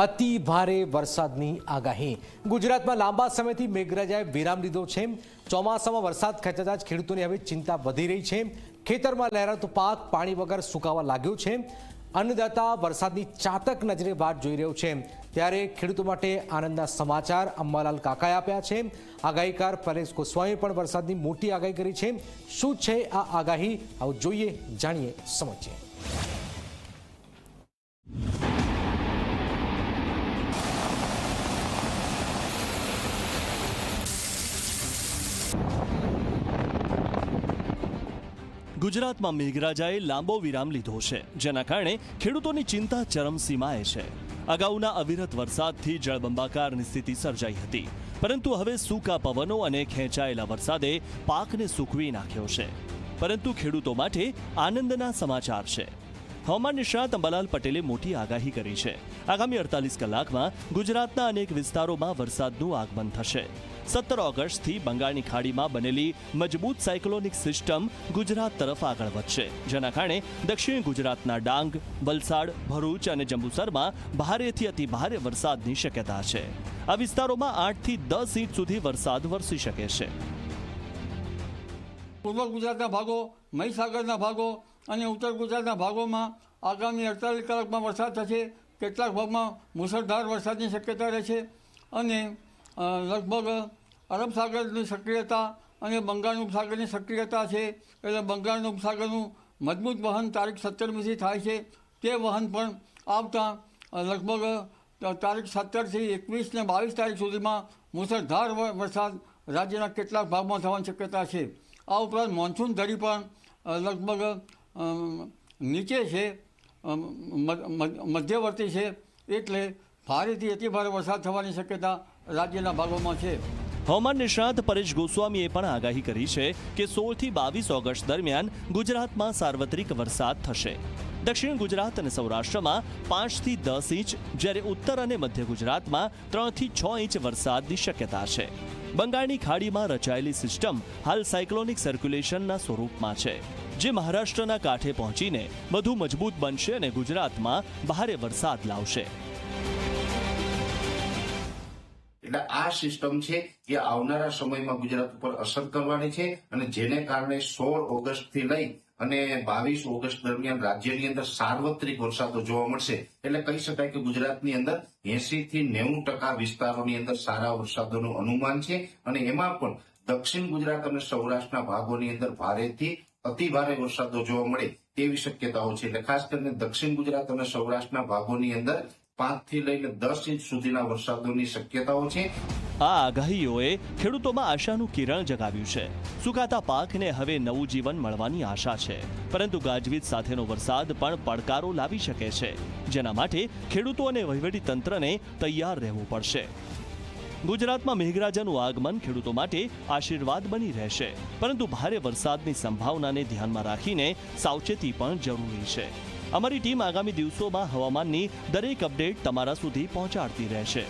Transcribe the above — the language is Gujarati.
અતિ ભારે વરસાદની આગાહી. ગુજરાતમાં લાંબા સમયથી મેઘરાજાએ વિરામ લીધો છે. ચોમાસામાં વરસાદ ખેંચાતા જ ખેડૂતોની હવે ચિંતા વધી રહી છે. ખેતરમાં લહેરાતો પાક, પાણી વગર સુકાવા લાગ્યો છે. અન્નદાતા વરસાદની ચાતક નજરે વાટ જોઈ રહ્યો છે. ત્યારે ખેડૂતો માટે આનંદના સમાચાર અંબાલાલ કાકાએ આપ્યા છે. આગાહીકાર પરેશ ગોસ્વામીએ પણ વરસાદની મોટી આગાહી કરી છે. શું છે આ આગાહી? આવું જોઈએ, જાણીએ, સમજીએ. ગુજરાતમાં મેઘરાજાએ લાંબો વિરામ લીધો છે, જેના કારણે ખેડૂતોની ચિંતા ચરમસીમાએ છે. અગાઉના અવિરત વરસાદથી જળબંબાકારની સ્થિતિ સર્જાઈ હતી. પરંતુ હવે સૂકા પવનો અને ખેંચાયેલા વરસાદે પાકને સૂકવી નાખ્યો છે. પરંતુ ખેડૂતો માટે આનંદના સમાચાર છે. હવામાન નિષ્ણાત અંબાલાલ પટેલે મોટી આગાહી કરી છે. આગામી અડતાલીસ કલાકમાં ગુજરાતના અનેક વિસ્તારોમાં વરસાદનું આગમન થશે. સત્તર ઓગસ્ટથી બંગાળની ખાડીમાં બનેલી મજબૂત સાયક્લોનિક સિસ્ટમ ગુજરાત તરફ આગળ વધશે. જેના કારણે દક્ષિણ ગુજરાતના ડાંગ, વલસાડ, ભરૂચ અને જંબુસરમાં ભારેથી અતિ ભારે વરસાદની શક્યતા છે. આ વિસ્તારોમાં આઠથી દસ ઇંચ સુધી વરસાદ વરસી શકે છે. પૂર્વ ગુજરાતના ભાગો, મહીસાગરના ભાગો અને ઉત્તર ગુજરાતના ભાગોમાં આગામી અડતાલીસ કલાકમાં વરસાદ થશે. કેટલાક ભાગમાં મુસળધાર વરસાદની શક્યતા રહેશે અને લગભગ અરબ સાગરની સક્રિયતા અને બંગાળનું ઉપસાગરની સક્રિયતા છે. એટલે બંગાળનું ઉપસાગરનું મજબૂત વહન તારીખ સત્તરમીથી થાય છે. તે વહન પણ આવતા લગભગ તારીખ સત્તરથી એકવીસ ને બાવીસ તારીખ સુધીમાં મુસળધાર વરસાદ રાજ્યના કેટલાક ભાગમાં થવાની શક્યતા છે. આ ઉપરાંત મોન્સૂન ધરી પણ લગભગ નીચે છે મધ્યવર્તી છે. એટલે ભારેથી અતિભારે વરસાદ થવાની શક્યતા રાજ્યના ભાગોમાં છે. હવામાન નિષ્ણાત પરેશ ગોસ્વામીએ પણ આગાહી કરી છે કે સોળથી બાવીસ ઓગસ્ટ દરમિયાન ગુજરાતમાં સાર્વત્રિક વરસાદ થશે. દક્ષિણ ગુજરાત અને સૌરાષ્ટ્રમાં પાંચથી દસ ઇંચ, જ્યારે ઉત્તર અને મધ્ય ગુજરાતમાં ત્રણથી છ ઇંચ વરસાદની શક્યતા છે. બંગાળની ખાડીમાં રચાયેલી સિસ્ટમ હાલ સાયક્લોનિક સર્ક્યુલેશનના સ્વરૂપમાં છે, જે મહારાષ્ટ્રના કાંઠે પહોંચીને વધુ મજબૂત બનશે અને ગુજરાતમાં ભારે વરસાદ લાવશે. એટલે આ સિસ્ટમ છે એ આવનારા સમયમાં ગુજરાત ઉપર અસર કરવાની છે અને જેને કારણે સોળ ઓગસ્ટથી લઈ અને બાવીસ ઓગસ્ટ દરમિયાન રાજ્યની અંદર સાર્વત્રિક વરસાદો જોવા મળશે. એટલે કહી શકાય કે ગુજરાતની અંદર એસી થી નેવું ટકા વિસ્તારોની અંદર સારા વરસાદોનું અનુમાન છે અને એમાં પણ દક્ષિણ ગુજરાત અને સૌરાષ્ટ્રના ભાગોની અંદર ભારેથી અતિ ભારે વરસાદો જોવા મળે તેવી શક્યતાઓ છે. એટલે ખાસ કરીને દક્ષિણ ગુજરાત અને સૌરાષ્ટ્રના ભાગોની અંદર પાંચથી લઈને દસ ઇંચ સુધીના વરસાદોની શક્યતાઓ છે. આ આગાહીઓએ ખેડૂતોમાં આશાનું કિરણ જગાવ્યું છે. સુકાતા પાકને હવે નવું જીવન મળવાની આશા છે. પરંતુ ગાજવીજ સાથેનો વરસાદ પણ પડકારો લાવી શકે છે. જેના માટે ખેડૂતો અને વહીવટી તંત્રને તૈયાર રહેવું પડશે. ગુજરાતમાં મેઘરાજાનું આગમન ખેડૂતો માટે આશીર્વાદ બની રહેશે. પરંતુ ભારે વરસાદની સંભાવનાને ધ્યાનમાં રાખીને સાવચેતી પણ જરૂરી છે. અમારી ટીમ આગામી દિવસોમાં હવામાનની દરેક અપડેટ તમારા સુધી પહોંચાડતી રહેશે.